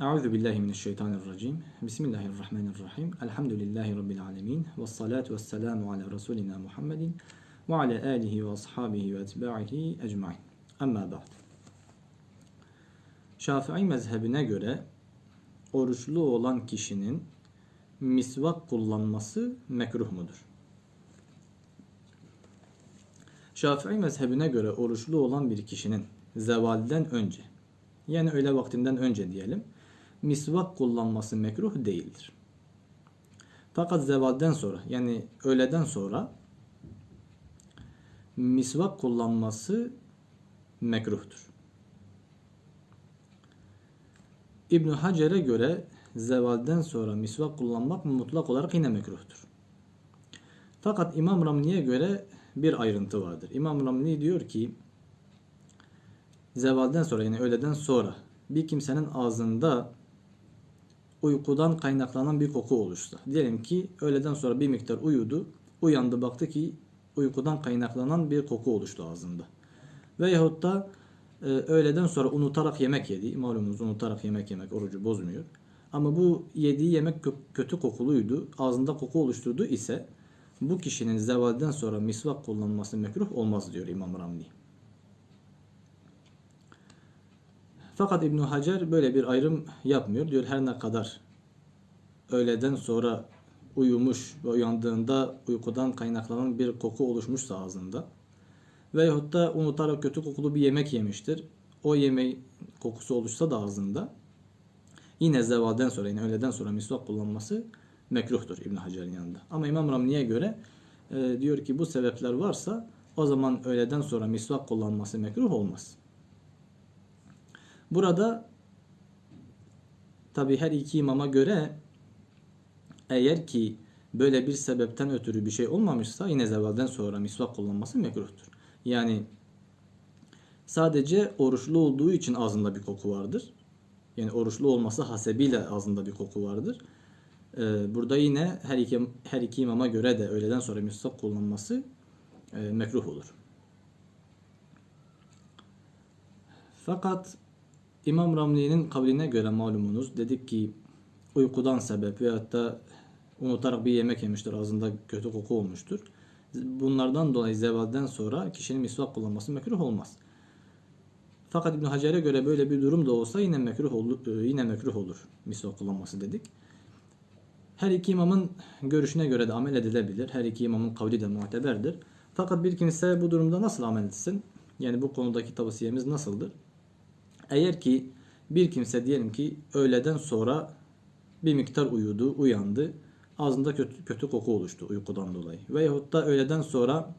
Euzu billahi mineşşeytanirracim. Bismillahirrahmanirrahim. Elhamdülillahi rabbil alamin. Ves salatu vesselamu ala resulina Muhammedin ve ala alihi ve ashabihi ve etba'ihi ecmaîn. Amma ba'd. Şafii mezhebine göre oruçlu olan kişinin misvak kullanması mekruh mudur? Şafii mezhebine göre oruçlu olan bir kişinin zevalden önce yani öğle vaktinden önce diyelim misvak kullanması mekruh değildir. Fakat zevalden sonra yani öğleden sonra misvak kullanması mekruhtur. İbn Hacer'e göre zevalden sonra misvak kullanmak mutlak olarak yine mekruhtur. Fakat İmam Ramli'ye göre bir ayrıntı vardır. İmam Ramli diyor ki zevalden sonra yani öğleden sonra bir kimsenin ağzında uykudan kaynaklanan bir koku oluşsa. Diyelim ki öğleden sonra bir miktar uyudu. Uyandı baktı ki uykudan kaynaklanan bir koku oluştu ağzında. Veyahut da e, öğleden sonra unutarak yemek yedi. Malumunuz unutarak yemek yemek orucu bozmuyor. Ama bu yediği yemek kötü kokuluydu. Ağzında koku oluşturdu ise bu kişinin zevalden sonra misvak kullanması mekruh olmaz diyor İmam Ramli. Fakat İbn Hacer böyle bir ayrım yapmıyor. Diyor her ne kadar öğleden sonra uyumuş ve uyandığında uykudan kaynaklanan bir koku oluşmuşsa ağzında veyahut da unutarak kötü kokulu bir yemek yemiştir. O yemeğin kokusu oluşsa da ağzında yine zevalden sonra yine öğleden sonra misvak kullanması mekruhtur İbn Hacer'in yanında. Ama İmam Ramli'ye göre e, diyor ki bu sebepler varsa o zaman öğleden sonra misvak kullanması mekruh olmaz. Burada tabi her iki imama göre eğer ki böyle bir sebepten ötürü bir şey olmamışsa yine zevalden sonra misvak kullanması mekruhtur. Yani sadece oruçlu olduğu için ağzında bir koku vardır. Yani oruçlu olması hasebiyle ağzında bir koku vardır. Ee, burada yine her iki, her iki imama göre de öğleden sonra misvak kullanması e, mekruh olur. Fakat İmam Ramli'nin kavline göre malumunuz dedik ki uykudan sebep veyahut da unutarak bir yemek yemiştir ağzında kötü koku olmuştur. Bunlardan dolayı zevalden sonra kişinin misvak kullanması mekruh olmaz. Fakat İbn Hacer'e göre böyle bir durum da olsa yine mekruh olur, e, yine mekruh olur misvak kullanması dedik. Her iki imamın görüşüne göre de amel edilebilir. Her iki imamın kavli de muteberdir. Fakat bir kimse bu durumda nasıl amel etsin? Yani bu konudaki tavsiyemiz nasıldır? Eğer ki bir kimse diyelim ki öğleden sonra bir miktar uyudu, uyandı. Ağzında kötü, kötü koku oluştu uykudan dolayı. Veyahut da öğleden sonra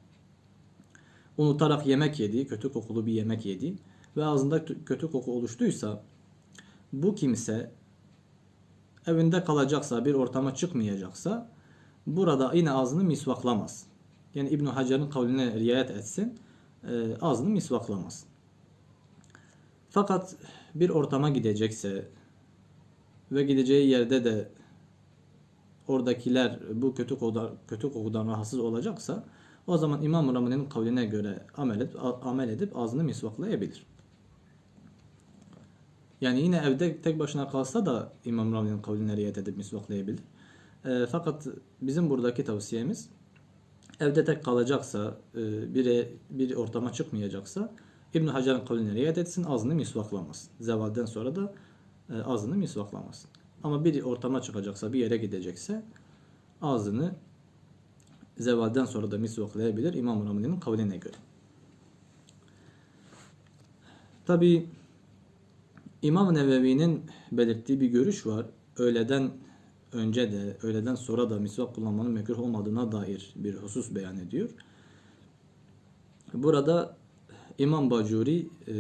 unutarak yemek yedi, kötü kokulu bir yemek yedi ve ağzında kötü koku oluştuysa bu kimse evinde kalacaksa, bir ortama çıkmayacaksa burada yine ağzını misvaklamaz. Yani İbn Hacer'in kavline riayet etsin, e, ağzını misvaklamaz. Fakat bir ortama gidecekse ve gideceği yerde de oradakiler bu kötü kokudan, kötü kokudan rahatsız olacaksa o zaman İmam Ramazan'ın kavline göre amel edip, amel edip ağzını misvaklayabilir. Yani yine evde tek başına kalsa da İmam Ramazan'ın kavline riayet edip misvaklayabilir. E, fakat bizim buradaki tavsiyemiz evde tek kalacaksa, e, bir, bir ortama çıkmayacaksa İbn Hacer'in kavline riayet etsin, ağzını misvaklamasın. Zevalden sonra da e, ağzını misvaklamasın. Ama bir ortama çıkacaksa, bir yere gidecekse ağzını zevalden sonra da misvaklayabilir İmam Ramazan'ın kavline göre. Tabi İmam Nevevi'nin belirttiği bir görüş var. Öğleden önce de, öğleden sonra da misvak kullanmanın mekruh olmadığına dair bir husus beyan ediyor. Burada İmam Bacuri e,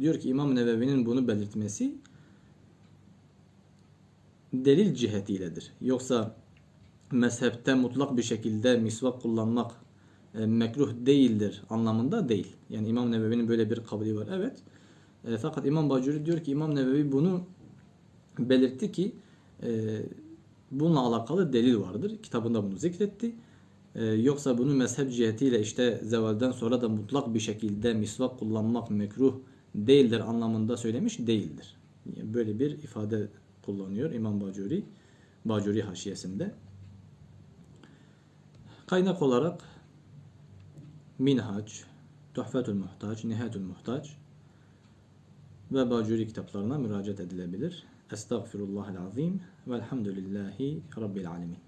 diyor ki İmam Nevevi'nin bunu belirtmesi delil cihetiyledir. Yoksa mezhepte mutlak bir şekilde misvak kullanmak e, mekruh değildir anlamında değil. Yani İmam Nevevi'nin böyle bir kabulü var. Evet. E, fakat İmam Bacuri diyor ki İmam Nevevi bunu belirtti ki e, bununla alakalı delil vardır. Kitabında bunu zikretti. Ee, yoksa bunu mezhep cihetiyle işte zevalden sonra da mutlak bir şekilde misvak kullanmak mekruh değildir anlamında söylemiş değildir. Böyle bir ifade kullanıyor İmam Bacuri, Bacuri haşiyesinde. Kaynak olarak Minhaç, Tuhfetül Muhtaç, Nihatül Muhtaç ve Bacuri kitaplarına müracaat edilebilir. Estağfirullahal azim velhamdülillahi rabbil alemin.